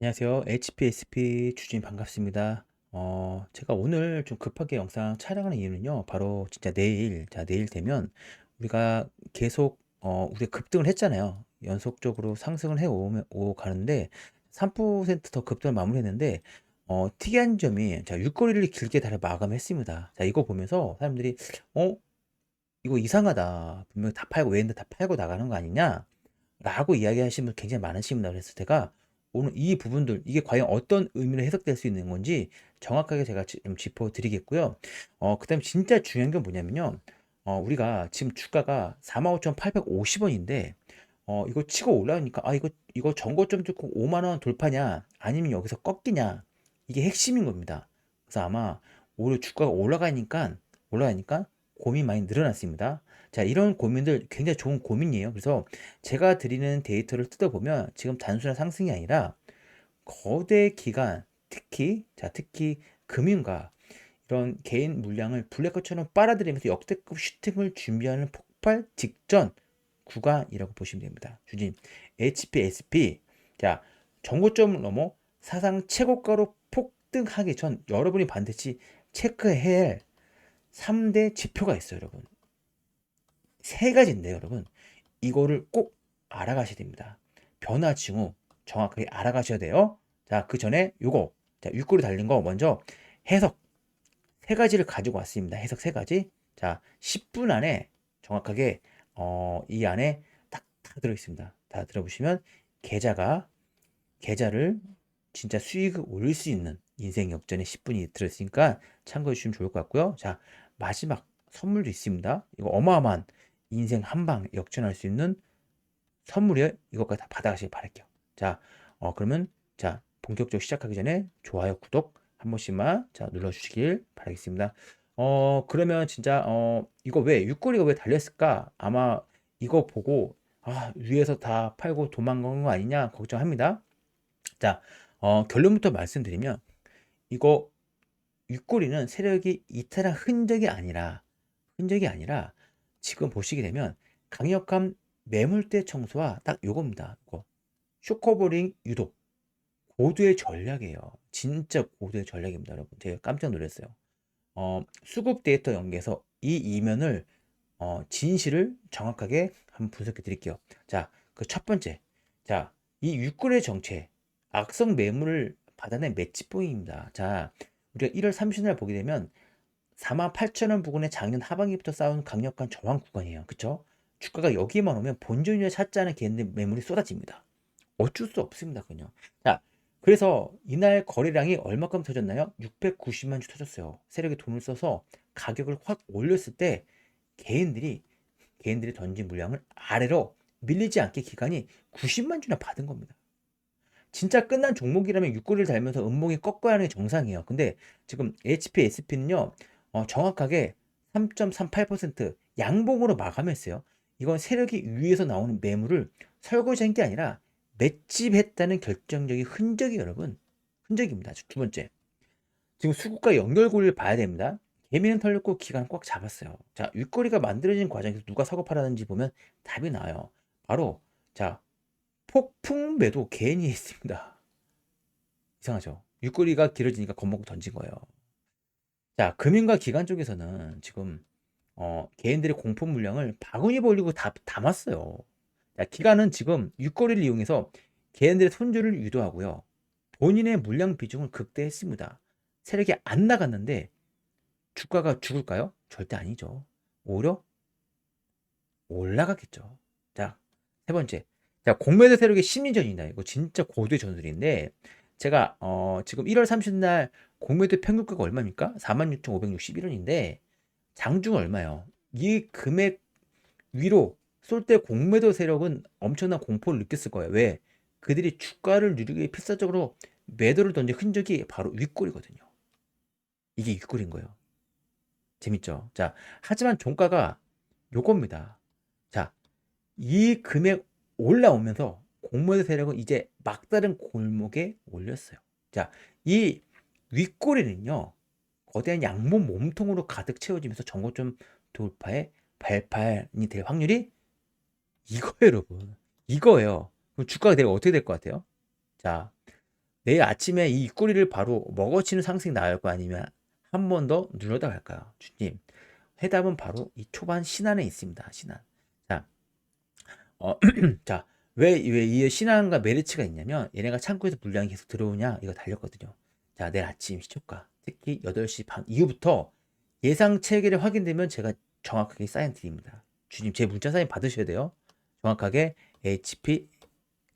안녕하세요. HPSP 주진 반갑습니다. 어, 제가 오늘 좀 급하게 영상 촬영하는 이유는요. 바로 진짜 내일, 자, 내일 되면 우리가 계속, 어, 우리가 급등을 했잖아요. 연속적으로 상승을 해 오 가는데 3%더 급등을 마무리했는데, 어, 특이한 점이, 자, 육거리를 길게 달아 마감했습니다. 자, 이거 보면서 사람들이, 어, 이거 이상하다. 분명히 다 팔고, 외인데 다 팔고 나가는 거 아니냐? 라고 이야기하시는 분 굉장히 많으십니다. 그래서 제가 오늘 이 부분들 이게 과연 어떤 의미로 해석될 수 있는 건지 정확하게 제가 좀 짚어드리겠고요. 어, 그다음 진짜 중요한 건 뭐냐면요. 어, 우리가 지금 주가가 45,850원인데 어, 이거 치고 올라오니까 아 이거 이거 전고점 듣고 5만 원 돌파냐 아니면 여기서 꺾이냐 이게 핵심인 겁니다. 그래서 아마 오히려 주가가 올라가니까 올라가니까 고민 많이 늘어났습니다. 자, 이런 고민들 굉장히 좋은 고민이에요. 그래서 제가 드리는 데이터를 뜯어보면 지금 단순한 상승이 아니라 거대 기간, 특히, 자, 특히 금융과 이런 개인 물량을 블랙것처럼 빨아들이면서 역대급 슈팅을 준비하는 폭발 직전 구간이라고 보시면 됩니다. 주진 HPSP 자 정고점을 넘어 사상 최고가로 폭등하기 전 여러분이 반드시 체크해야 할 3대 지표가 있어요, 여러분. 세 가지인데요, 여러분. 이거를 꼭 알아가셔야 됩니다. 변화 징후 정확하게 알아가셔야 돼요. 자, 그 전에 요거 자, 윗골이 달린 거 먼저 해석 세 가지를 가지고 왔습니다. 해석 세 가지. 자, 10분 안에 정확하게 어, 이 안에 딱 다 들어 있습니다. 다 들어보시면 계좌가 계좌를 진짜 수익을 올릴 수 있는 인생 역전의 10분이 들어있으니까 참고해 주시면 좋을 것 같고요. 자, 마지막 선물도 있습니다. 이거 어마어마한 인생 한 방 역전할 수 있는 선물이요. 이것까지 다 받아가시길 바랄게요. 자, 어, 그러면 자, 본격적으로 시작하기 전에 좋아요, 구독 한 번씩만 자, 눌러주시길 바라겠습니다. 어, 그러면 진짜, 어, 이거 왜, 육거리가 왜 달렸을까? 아마 이거 보고, 아, 위에서 다 팔고 도망간 거 아니냐 걱정합니다. 자, 어, 결론부터 말씀드리면, 이거 윗꼬리는 세력이 이탈한 흔적이 아니라 흔적이 아니라 지금 보시게 되면 강력한 매물대 청소와 딱 요겁니다. 이거. 쇼커버링 유도. 고도의 전략이에요. 진짜 고도의 전략입니다, 여러분. 제가 깜짝 놀랐어요. 어, 수급 데이터 연계해서 이 이면을 어, 진실을 정확하게 한번 분석해 드릴게요. 자, 그 첫 번째. 자, 이 육골의 정체, 악성 매물을 받아낸 매치포인트입니다. 자, 우리가 1월 30일 보게 되면 48,000원 부근에 작년 하반기부터 쌓은 강력한 저항 구간이에요. 그쵸? 주가가 여기에만 오면 본전율 찾지 않은 개인들 매물이 쏟아집니다. 어쩔 수 없습니다, 그냥. 자, 그래서 이날 거래량이 얼마큼 터졌나요? 690만 주 터졌어요. 세력이 돈을 써서 가격을 확 올렸을 때 개인들이 개인들이 던진 물량을 아래로 밀리지 않게 기간이 90만 주나 받은 겁니다. 진짜 끝난 종목이라면 육고리를 달면서 음봉이 꺾어야 하는 게 정상이에요. 근데 지금 HPSP는요, 어, 정확하게 3.38% 양봉으로 마감했어요. 이건 세력이 위에서 나오는 매물을 설거지한 게 아니라 맷집했다는 결정적인 흔적이 여러분 흔적입니다. 두 번째 지금 수급과 연결고리를 봐야 됩니다. 개미는 털렸고 기간은 꽉 잡았어요. 자 윗거리가 만들어진 과정에서 누가 사고 팔았는지 보면 답이 나와요. 바로 자 폭풍 매도 개인이 있습니다. 이상하죠. 윗거리가 길어지니까 겁먹고 던진 거예요. 자 금융과 기관 쪽에서는 지금 어, 개인들의 공포 물량을 바구니 벌리고 다 담았어요. 자, 기관은 지금 윗거리를 이용해서 개인들의 손주를 유도하고요. 본인의 물량 비중을 극대했습니다. 세력이 안 나갔는데 주가가 죽을까요? 절대 아니죠. 오히려 올라갔겠죠. 자, 세 번째. 자, 공매도 세력의 심리전이다. 이거 진짜 고도의 전술인데 제가 어, 지금 1월 30일 공매도 평균가가 얼마입니까? 46,561원인데 장중 얼마요? 이 금액 위로 쏠 때 공매도 세력은 엄청난 공포를 느꼈을 거예요. 왜? 그들이 주가를 누리기 필사적으로 매도를 던진 흔적이 바로 윗골이거든요. 이게 윗골인 거예요. 재밌죠? 자, 하지만 종가가 요겁니다. 자, 이 금액 올라오면서 공매도 세력은 이제 막다른 골목에 올렸어요. 자, 이 윗골이는요, 거대한 양몸 몸통으로 가득 채워지면서 전고점 돌파에 발판이 될 확률이 이거예요, 여러분. 이거예요. 그럼 주가가 내가 어떻게 될 것 같아요? 자, 내일 아침에 이 꼬리를 바로 먹어치는 상승이 나올 거 아니면 한 번 더 눌러다 갈까요? 주님. 해답은 바로 이 초반 신안에 있습니다. 신안. 자, 어, 자, 왜, 왜이 신안과 메리츠가 있냐면 얘네가 창고에서 물량이 계속 들어오냐 이거 달렸거든요. 자, 내일 아침 시초가 특히 8시 반 이후부터 예상 체계를 확인되면 제가 정확하게 사인 드립니다. 주님 제 문자 사인 받으셔야 돼요. 정확하게 HP,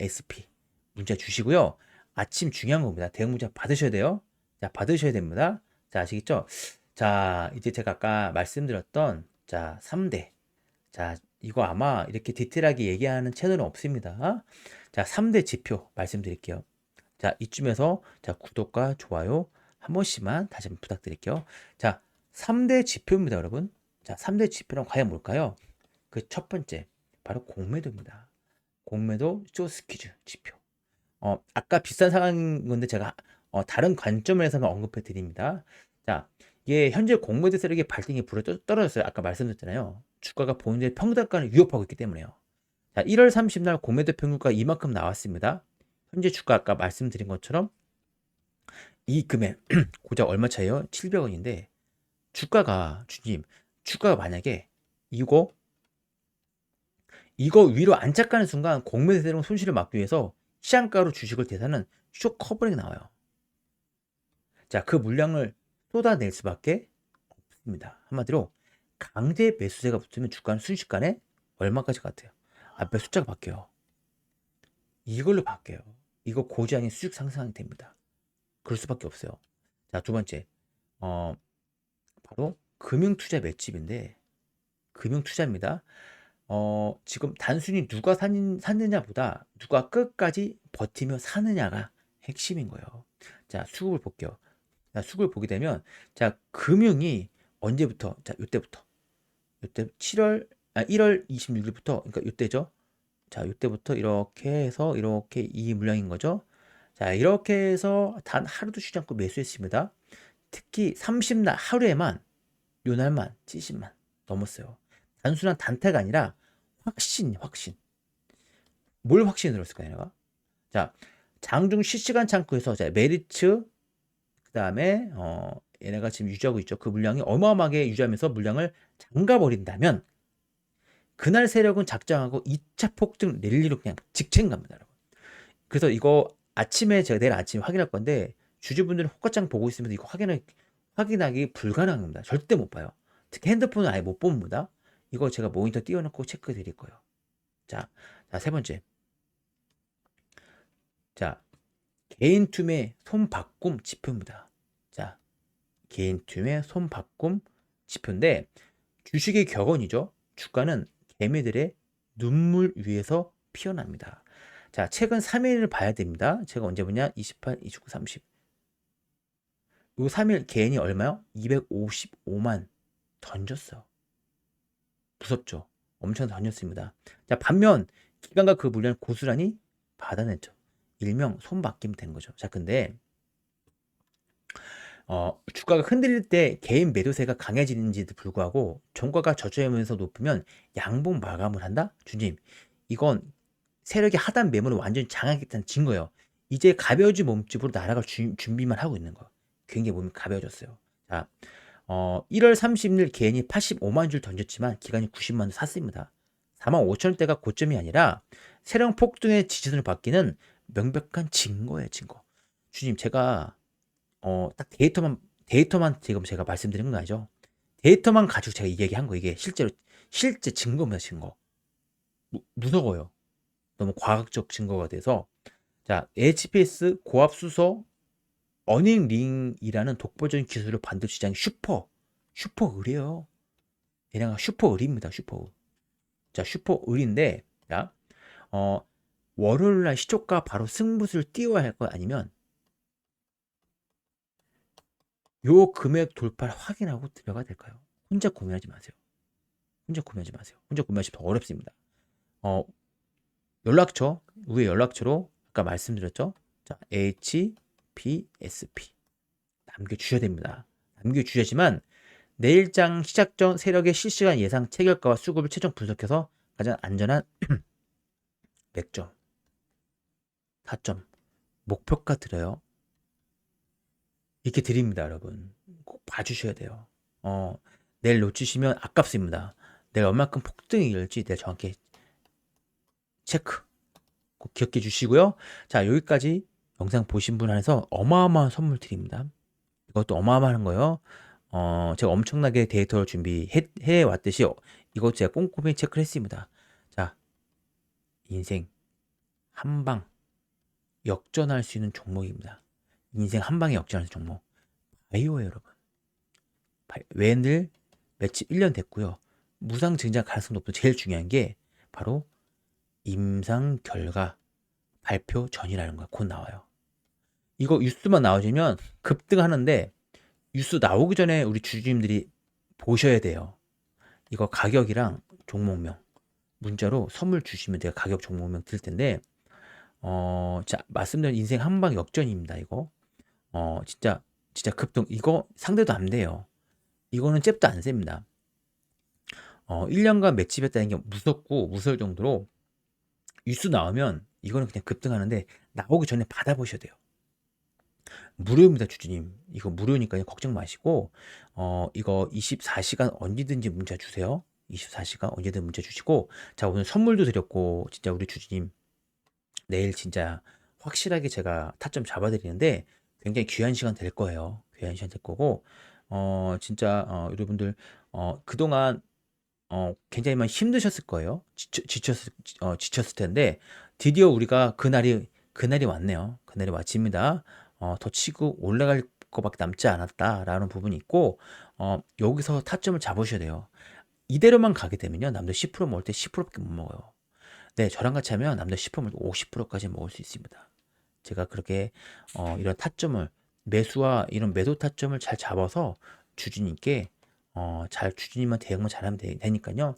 SP 문자 주시고요. 아침 중요한 겁니다. 대응 문자 받으셔야 돼요. 자, 받으셔야 됩니다. 자, 아시겠죠? 자, 이제 제가 아까 말씀드렸던 자, 3대. 자, 이거 아마 이렇게 디테일하게 얘기하는 채널은 없습니다. 자, 3대 지표 말씀드릴게요. 자, 이쯤에서 자, 구독과 좋아요 한 번씩만 다시 한번 부탁드릴게요. 자, 3대 지표입니다, 여러분. 자, 3대 지표는 과연 뭘까요? 그 첫 번째, 바로 공매도입니다. 공매도 쇼스퀴즈 지표. 어, 아까 비싼 상황인 건데 제가 어, 다른 관점에서만 언급해 드립니다. 자, 이게 현재 공매도 세력의 발등에 불에 떠- 떨어졌어요. 아까 말씀드렸잖아요. 주가가 본인의 평단가를 위협하고 있기 때문에요. 자, 1월 30날 공매도 평균가 이만큼 나왔습니다. 현재 주가 아까 말씀드린 것처럼 이 금액 고작 얼마 차이요? 700원인데 주가가 주님 주가가 만약에 이거 이거 위로 안착가는 순간 공매도 세력 손실을 막기 위해서 시장가로 주식을 대사는 쇼 커버링이 나와요. 자, 그 물량을 쏟아낼 수밖에 없습니다. 한마디로 강제 매수세가 붙으면 주가는 순식간에 얼마까지 같아요? 앞에 숫자가 바뀌어요. 이걸로 바뀌어요. 이거 고지양의 수직 상승이 됩니다. 그럴 수밖에 없어요. 자, 두 번째. 어, 바로 금융 투자 맷집인데, 금융 투자입니다. 어, 지금 단순히 누가 산, 샀느냐보다 누가 끝까지 버티며 사느냐가 핵심인 거예요. 자, 수급을 볼게요. 자, 수급을 보게 되면, 자, 금융이 언제부터? 자, 요때부터. 요때 7월, 아, 1월 26일부터, 그러니까 요때죠. 자, 요때부터 이렇게 해서 이렇게 이 물량인 거죠. 자, 이렇게 해서 단 하루도 쉬지 않고 매수했습니다. 특히 30날 하루에만 요 날만 70만 넘었어요. 단순한 단타가 아니라 확신, 확신. 뭘 확신을 들었을까 얘네가? 자, 장중 실시간 창구에서 자, 메리츠 그다음에 어 얘네가 지금 유지하고 있죠. 그 물량이 어마어마하게 유지하면서 물량을 잠가 버린다면 그날 세력은 작정하고 2차 폭등 랠리로 그냥 직행 갑니다, 여러분. 그래서 이거 아침에 제가 내일 아침에 확인할 건데 주주분들은 호가창 보고 있으면서 이거 확인을 확인하기 불가능한 겁니다. 절대 못 봐요. 특히 핸드폰은 아예 못 봅니다. 이거 제가 모니터 띄워놓고 체크해 드릴 거예요. 자, 자, 세 번째. 자, 개인 투매 손바꿈 지표입니다. 자, 개인 투매 손바꿈 지표인데 주식의 격언이죠. 주가는 개미들의 눈물 위에서 피어납니다. 자, 최근 3일을 봐야 됩니다. 제가 언제 보냐? 28, 29, 30. 요 3일 개인이 얼마요? 255만 던졌어. 무섭죠? 엄청 던졌습니다. 자, 반면 기관과 그 물량을 고스란히 받아냈죠. 일명 손바뀜 된 거죠. 자, 근데 어, 주가가 흔들릴 때 개인 매도세가 강해지는지도 불구하고 종가가 저조하면서 높으면 양봉 마감을 한다? 주님, 이건 세력의 하단 매물을 완전히 장악했다는 증거예요. 이제 가벼워진 몸집으로 날아갈 주- 준비만 하고 있는 거예요. 굉장히 몸이 가벼워졌어요. 자, 어, 1월 30일 개인이 85만 줄 던졌지만 기간이 90만 원 샀습니다. 4만 5천 원대가 고점이 아니라 세력 폭등의 지지선을 받기는 명백한 증거예요, 증거. 주님, 제가 어, 딱 데이터만 데이터만 지금 제가 말씀드린 건 아니죠. 데이터만 가지고 제가 이 얘기한 거 이게 실제로 실제 증거입니다, 증거. 무, 무서워요. 너무 과학적 증거가 돼서 자, HPS 고압 수소 어닝 링이라는 독보적인 기술을 반도체 시장의 슈퍼 슈퍼 을이에요. 얘네가 슈퍼 을입니다. 슈퍼 을. 자, 슈퍼 을인데 자, 어, 월요일 날 시초가 바로 승부수를 띄워야 할 거 아니면 요 금액 돌파를 확인하고 들어가야 될까요? 혼자 구매하지 마세요. 혼자 구매하지 마세요. 혼자 구매하시면 더 어렵습니다. 어, 연락처, 위에 연락처로 아까 말씀드렸죠? 자, HPSP 남겨주셔야 됩니다. 남겨주셔야지만 내일장 시작 전 세력의 실시간 예상 체결가와 수급을 최종 분석해서 가장 안전한 맥점, 타점, 목표가 드려요. 이렇게 드립니다, 여러분. 꼭 봐주셔야 돼요. 어, 내일 놓치시면 아깝습니다. 내일 얼마큼 폭등이 일지 내일 정확히 체크 꼭 기억해 주시고요. 자, 여기까지 영상 보신 분 안에서 어마어마한 선물 드립니다. 이것도 어마어마한 거예요. 어, 제가 엄청나게 데이터를 준비해 해 왔듯이 어, 이것 제가 꼼꼼히 체크를 했습니다. 자, 인생 한 방 역전할 수 있는 종목입니다. 인생 한 방에 있는 종목. 바이오예요, 여러분. 웬들 매치 1년 됐고요. 무상 증자 가능성 높은 제일 중요한 게 바로 임상 결과 발표 전이라는 거야. 곧 나와요. 이거 뉴스만 나와주면 급등하는데 뉴스 나오기 전에 우리 주주님들이 보셔야 돼요. 이거 가격이랑 종목명 문자로 선물 주시면 제가 가격 종목명 드릴 텐데 어, 자, 말씀드린 인생 한방 역전입니다. 이거 어, 진짜 진짜 급등 이거 상대도 안 돼요. 이거는 잽도 안 셉니다. 어, 1년간 맷집했다는 게 무섭고 무서울 정도로 뉴스 나오면 이거는 그냥 급등하는데 나오기 전에 받아보셔야 돼요. 무료입니다, 주주님. 이거 무료니까 걱정 마시고 어, 이거 24시간 언제든지 문자 주세요. 24시간 언제든 문자 주시고 자, 오늘 선물도 드렸고 진짜 우리 주주님 내일 진짜 확실하게 제가 타점 잡아 드리는데 굉장히 귀한 시간 될 거예요. 귀한 시간 될 거고 어, 진짜 어, 여러분들 어, 그동안 어, 굉장히 많이 힘드셨을 거예요. 지쳐, 지쳤을, 어, 지쳤을 텐데, 드디어 우리가 그날이, 그날이 왔네요. 그날이 왔습니다. 어, 더 치고 올라갈 것밖에 남지 않았다라는 부분이 있고, 어, 여기서 타점을 잡으셔야 돼요. 이대로만 가게 되면요. 남들 10% 먹을 때 10%밖에 못 먹어요. 네, 저랑 같이 하면 남들 10% 먹을 때 50%까지 먹을 수 있습니다. 제가 그렇게, 어, 이런 타점을, 매수와 이런 매도 타점을 잘 잡아서 주주님께 어, 잘 주주님만 대응만 잘하면 되, 되니까요.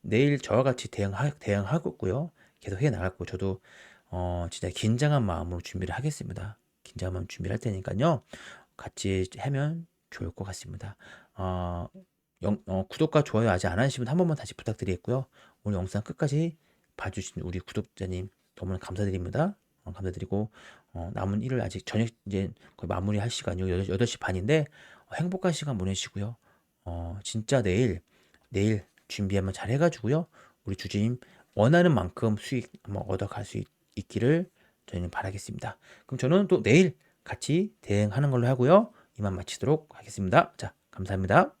내일 저와 같이 대응하, 대응하고요. 계속 해 나갔고 저도 어, 진짜 긴장한 마음으로 준비를 하겠습니다. 긴장한 마음 준비를 할 테니까요. 같이 하면 좋을 것 같습니다. 어, 영, 어, 구독과 좋아요 아직 안 하시면 한 번만 다시 부탁드리겠고요. 오늘 영상 끝까지 봐주신 우리 구독자님 너무나 감사드립니다. 어, 감사드리고 어, 남은 일을 아직 저녁 이제 거의 마무리할 시간이요. 8시 반인데 어, 행복한 시간 보내시고요. 어, 진짜 내일, 내일 준비 한번 잘 해가지고요. 우리 주주님 원하는 만큼 수익 한번 얻어갈 수 있, 있기를 저희는 바라겠습니다. 그럼 저는 또 내일 같이 대응하는 걸로 하고요. 이만 마치도록 하겠습니다. 자, 감사합니다.